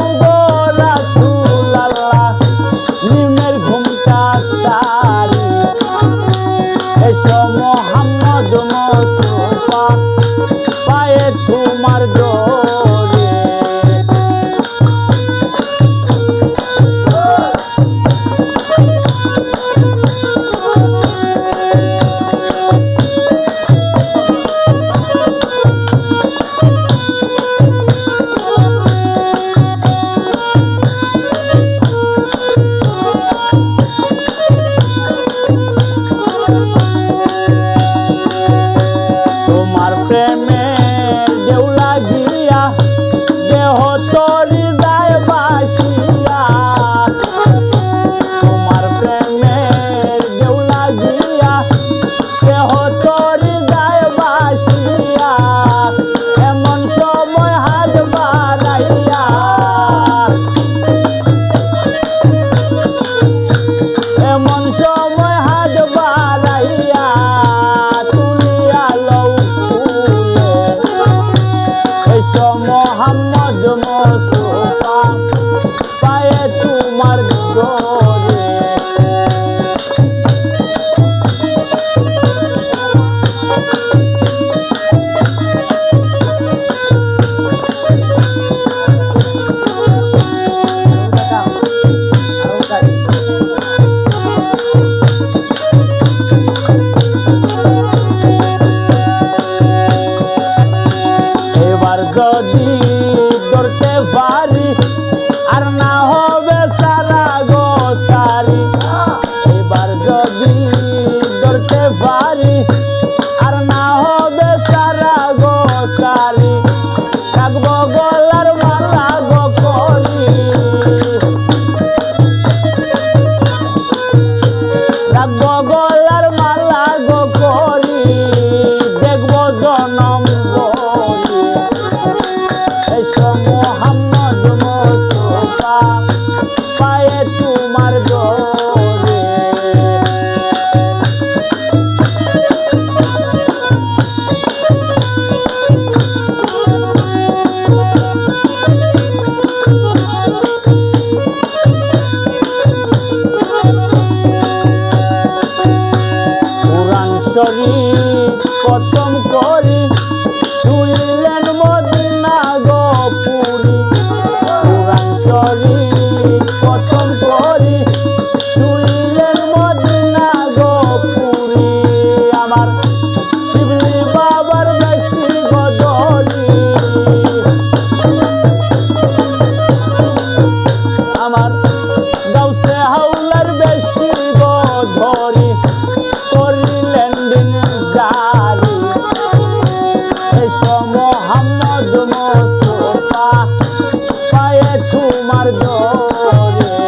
go. কাঁদে মোহাম্মদ মোস্তফা পায়ে তোমার দরে কোরআন শরীফ কত আমার শিবলি বাবার বেশি বদলি আমার গাউসে হাউলার বেশি বদলি করিলেন দিন জারি এসো মোহাম্মদ মোস্তফা পায়ে তোমার দরে